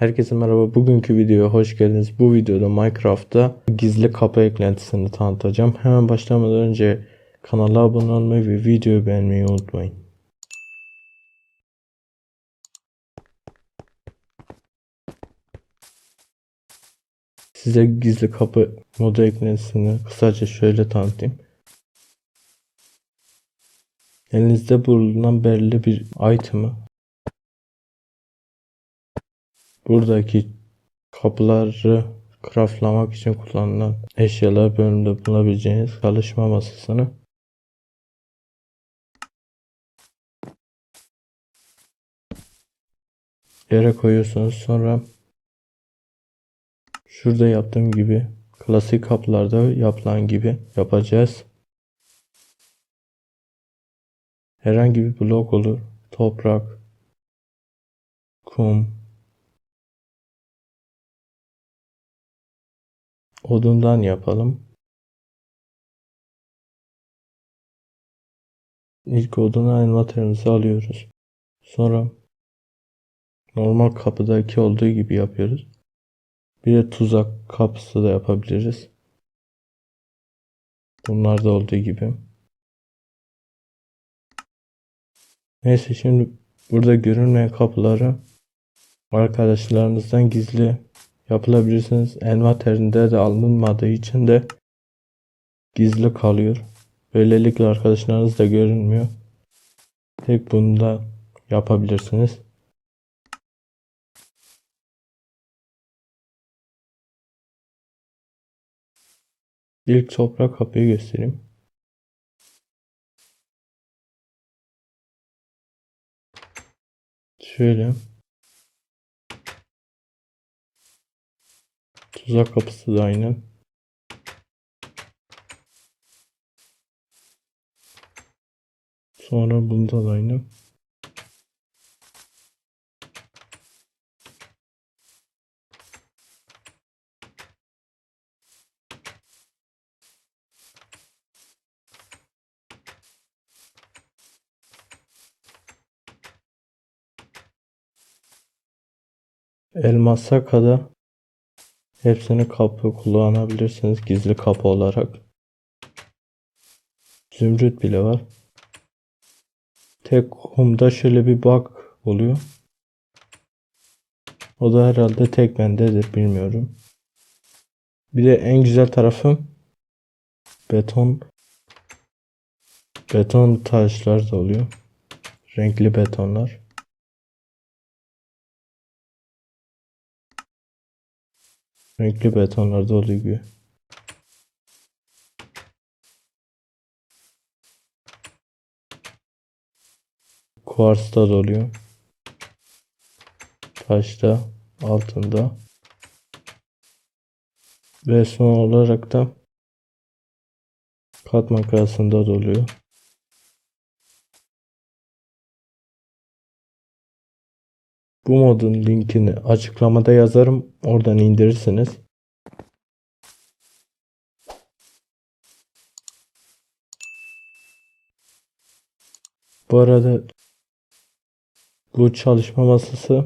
Herkese merhaba. Bugünkü videoya hoş geldiniz. Bu videoda Minecraft'ta gizli kapı eklentisini tanıtacağım. Hemen başlamadan önce kanala abone olmayı ve videoyu beğenmeyi unutmayın. Size gizli kapı modu eklentisini kısaca şöyle tanıtayım. Elinizde bulunan belirli bir item'ı buradaki kapıları craftlamak için kullanılan eşyalar bölümünde bulabileceğiniz çalışma masasını yere koyuyorsunuz. Sonra şurada yaptığım gibi klasik kapılarda yapılan gibi yapacağız. Herhangi bir blok olur. Toprak, kum, odundan yapalım. İlk odunu envanterimize alıyoruz. Sonra normal kapıdaki olduğu gibi yapıyoruz. Bir de tuzak kapısı da yapabiliriz. Bunlarda olduğu gibi. Neyse şimdi burada görünmeyen kapıları arkadaşlarınızdan gizli yapılabilirsiniz. Envanterinde de alınmadığı için de gizli kalıyor. Böylelikle arkadaşlarınız da görünmüyor. Tek bunu da yapabilirsiniz. İlk toprak kapıyı göstereyim. Şöyle. Tuzak kapısı da aynı. Sonra bunda da aynı. Elmasa kadar hepsini kapı kullanabilirsiniz gizli kapı olarak. Zümrüt bile var. Tek kumda şöyle bir bug oluyor. O da herhalde tek bendedir bilmiyorum. Bir de en güzel tarafı beton beton taşlar da oluyor. Renkli betonlar. Renkli betonlarda olduğu gibi. Kuarsta da oluyor. Taşta, altında. Ve son olarak da kat makasında da oluyor. Bu modun linkini açıklamada yazarım. Oradan indirirsiniz. Bu arada bu çalışma masası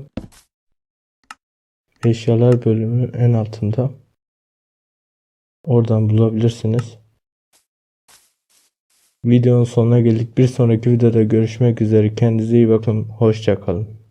eşyalar bölümü en altında. Oradan bulabilirsiniz. Videonun sonuna geldik. Bir sonraki videoda görüşmek üzere. Kendinize iyi bakın. Hoşça kalın.